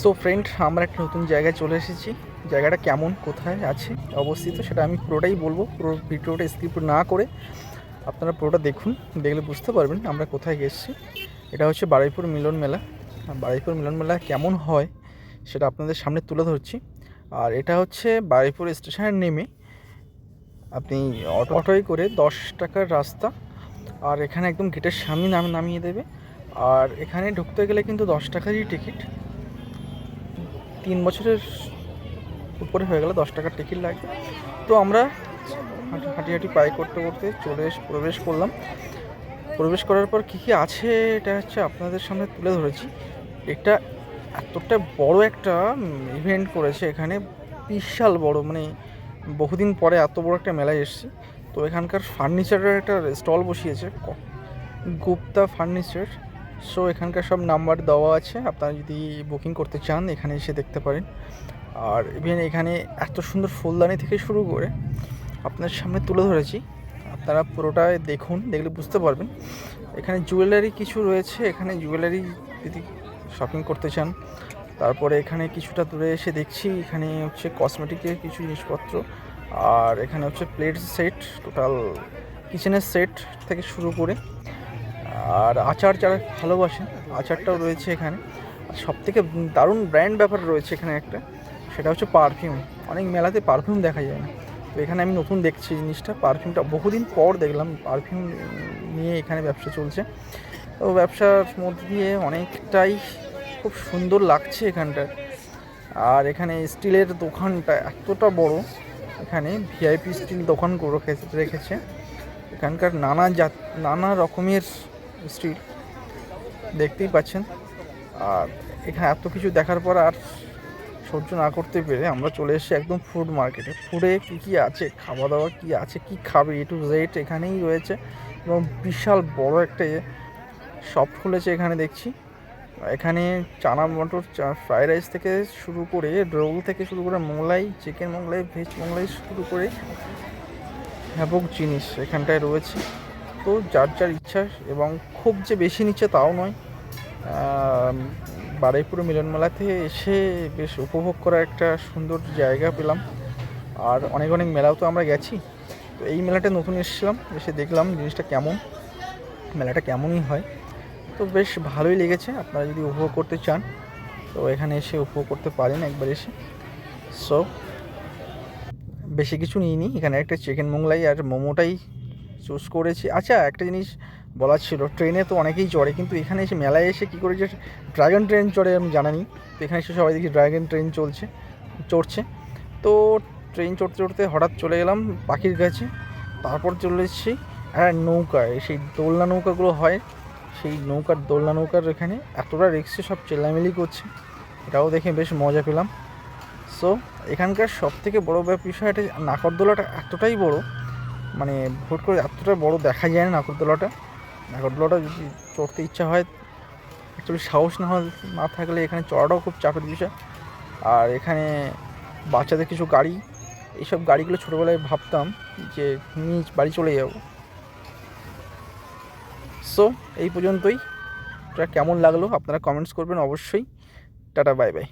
So friend আমরা একটা নতুন জায়গায় চলে এসেছি। জায়গাটা কেমন, কোথায় আছে, অবস্থিত সেটা আমি পুরোটাই বলব। পুরো ভিডিওটা স্কিপ না করে আপনারা পুরোটা দেখুন, দেখলে বুঝতে পারবেন আমরা কোথায় গেছি। এটা হচ্ছে বারুইপুর মিলন মেলা। বারুইপুর মিলন মেলা কেমন হয় সেটা আপনাদের সামনে তুলে ধরছি। আর এটা হচ্ছে বারুইপুর স্টেশনে নেমে আপনি অটো, অটোয় করে দশ টাকার রাস্তা। আর এখানে একদম গেটের সামনে নাম, নামিয়ে দেবে। আর এখানে ঢুকতে গেলে কিন্তু দশ টাকারই টিকিট তিন বছরের উপরে হয়ে গেলে, দশ টাকার টিকিট লাগবে। তো আমরা হাঁটি হাঁটি হাঁটি পায়ে করতে করতে চলে প্রবেশ করলাম। প্রবেশ করার পর কী কী আছে এটা হচ্ছে আপনাদের সামনে তুলে ধরেছি। এটা এতটা বড় একটা ইভেন্ট করেছে, এখানে বিশাল বড় মানে বহুদিন পরে এত বড় একটা মেলায় এসেছি। তো এখানকার ফার্নিচারের একটা স্টল বসিয়েছে গুপ্তা ফার্নিচার সো এখানকার সব নাম্বার দেওয়া আছে। আপনারা যদি বুকিং করতে চান, এখানে এসে দেখতে পারেন। আর ইভেন এখানে এত সুন্দর ফুলদানি থেকে শুরু করে আপনার সামনে তুলে ধরেছি। আপনারা পুরোটাই দেখুন, দেখলে বুঝতে পারবেন। এখানে জুয়েলারি কিছু রয়েছে। এখানে জুয়েলারি যদি শপিং করতে চান, তারপরে এখানে কিছুটা দূরে এসে দেখছি, এখানে হচ্ছে কসমেটিকের কিছু জিনিসপত্র। আর এখানে হচ্ছে প্লেট সেট টোটাল কিচেনের সেট থেকে শুরু করে আর আচার যারা ভালোবাসেন, আচারটাও রয়েছে এখানে। আর সব থেকে দারুণ ব্র্যান্ড ব্যাপার রয়েছে এখানে একটা, সেটা হচ্ছে পারফিউম অনেক মেলাতে পারফিউম দেখা যায় না। তো এখানে আমি নতুন দেখছি জিনিসটা পারফিউমটা বহুদিন পর দেখলাম পারফিউম নিয়ে এখানে ব্যবসা চলছে। তো ব্যবসার মধ্যে দিয়ে অনেকটাই খুব সুন্দর লাগছে এখানটা। আর এখানে স্টিলের দোকানটা এতটা বড়, এখানে ভিআইপি স্টিল দোকান রেখেছে। এখানকার নানা জাত, নানা রকমের স্টিল দেখতেই পাচ্ছেন। আর এখানে এত কিছু দেখার পর আর সহ্য না করতে পেরে আমরা চলে এসেছি একদম ফুড মার্কেটে ফুডে কী কী আছে খাওয়া দাওয়া কী আছে, কী খাবে এ টু জেড এখানেই রয়েছে। এবং বিশাল বড় একটা শপ খুলেছে এখানে দেখছি। এখানে চানা মটর ফ্রাইড রাইস থেকে শুরু করে রোল থেকে শুরু করে মোগলাই চিকেন মোগলাই ভেজ মোগলাই শুরু করে ব্যাপক জিনিস এখানটায় রয়েছে। তো যার যার ইচ্ছা এবং খুব যে বেশি নিচ্ছে তাও নয়। বারুইপুর মিলন মেলাতে এসে বেশ উপভোগ করার একটা সুন্দর জায়গা পেলাম। আর অনেক অনেক মেলাও তো আমরা গেছি। তো এই মেলাটা নতুন এসেছিলাম, এসে দেখলাম জিনিসটা কেমন, মেলাটা কেমনই হয়। তো বেশ ভালোই লেগেছে, আপনারা যদি উপভোগ করতে চান, তো এখানে এসে উপভোগ করতে পারেন একবার এসে। সো বেশি কিছু নিইনি, এখানে একটা চিকেন মোগলাই আর মোমোটাই চুজ করেছি। আচ্ছা একটা জিনিস বলার ছিল, ট্রেনে তো অনেকেই চড়ে, কিন্তু এখানে এসে মেলায় এসে কী করে যে ড্রাগন ট্রেন চড়ে আমি জানানি, তো এখানে এসে সবাই দেখি ড্রাগন ট্রেন চলছে, চড়ছে। তো ট্রেন চড়তে চড়তে হঠাৎ চলে গেলাম পাখির কাছে, তারপর চলে এসেছি একটা নৌকায় সেই দোলনা নৌকাগুলো হয়, সেই নৌকার দোলনা নৌকার এখানে এতটা রিক্সে সব চেল্লামিলি করছে, এটাও দেখে বেশ মজা পেলাম। সো এখানকার সব থেকে বড়ো ব্যাপ- বিষয় এটা নাকরদোলাটা এতটাই বড় মানে ভোট করে এতটা বড় দেখা যায় না নাকরদোলাটা নাকরদোলাটা যদি চড়তে ইচ্ছা হয় অ্যাকচুয়ালি সাহস না না থাকলে এখানে চড়াটাও খুব চাপের বিষয়। আর এখানে বাচ্চাদের কিছু গাড়ি, এইসব গাড়িগুলো ছোটোবেলায় ভাবতাম যে নিয়ে বাড়ি চলে যাব। সো এই পর্যন্তই। এটা কেমন লাগল? আপনারা কমেন্টস করবেন অবশ্যই। Tata bye bye